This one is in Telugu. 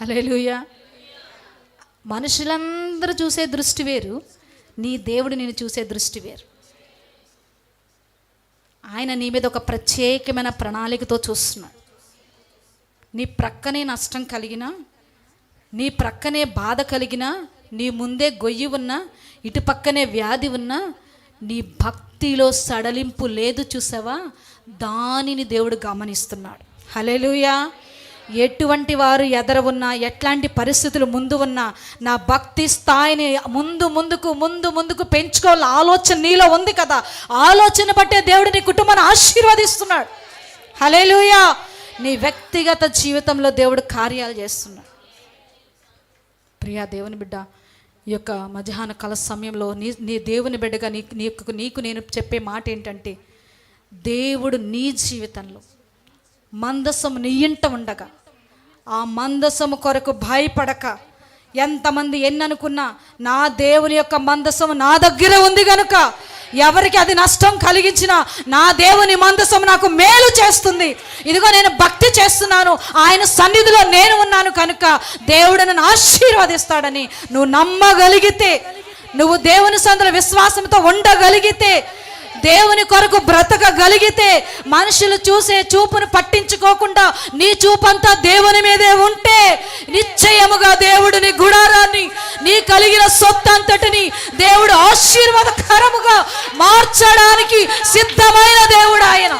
హలేలుయా మనుషులందరూ చూసే దృష్టి వేరు నీ దేవుడు నేను చూసే దృష్టి వేరు. ఆయన నీ మీద ఒక ప్రత్యేకమైన ప్రణాళికతో చూస్తున్నాడు. నీ ప్రక్కనే నష్టం కలిగినా నీ ప్రక్కనే బాధ కలిగినా నీ ముందే గొయ్యి ఉన్నా ఇటు పక్కనే వ్యాధి ఉన్నా నీ భక్తిలో సడలింపు లేదు చూసావా? దానిని దేవుడు గమనిస్తున్నాడు. హలెలుయా ఎటువంటి వారు ఎదర ఉన్నా ఎట్లాంటి పరిస్థితులు ముందు ఉన్నా నా భక్తి స్థాయిని ముందు ముందుకు ముందు ముందుకు పెంచుకోవాలి ఆలోచన నీలో ఉంది కదా. ఆలోచన బట్టే దేవుడు నీ కుటుంబాన్ని ఆశీర్వదిస్తున్నాడు. హలేలుయా నీ వ్యక్తిగత జీవితంలో దేవుడు కార్యాలు చేస్తున్నాడు. ప్రియా దేవుని బిడ్డ ఈ యొక్క మధ్యాహ్న కళ సమయంలో నీ నీ దేవుని బిడ్డగా నీ నీకు నీకు నేను చెప్పే మాట ఏంటంటే దేవుడు నీ జీవితంలో మందసం నీ ఇంట ఉండగా ఆ మందసము కొరకు భయపడక. ఎంతమంది ఎన్ని అనుకున్నా నా దేవుని యొక్క మందసము నా దగ్గర ఉంది గనుక ఎవరికి అది నష్టం కలిగించినా నా దేవుని మందసం నాకు మేలు చేస్తుంది. ఇదిగో నేను భక్తి చేస్తున్నాను. ఆయన సన్నిధిలో నేను ఉన్నాను కనుక దేవుడు నన్ను ఆశీర్వదిస్తాడని నువ్వు నమ్మగలిగితే నువ్వు దేవుని సందుల విశ్వాసంతో ఉండగలిగితే దేవుని కొరకు బ్రతకగలిగితే మనుషులు చూసే చూపును పట్టించుకోకుండా నీ చూపంతా దేవుని మీదే ఉంటే నిశ్చయముగా దేవుడు నీ గుడారాన్ని నీ కలిగిన సొత్తంతటిని దేవుడు ఆశీర్వాదకరముగా మార్చడానికి సిద్ధమైన దేవుడు ఆయన.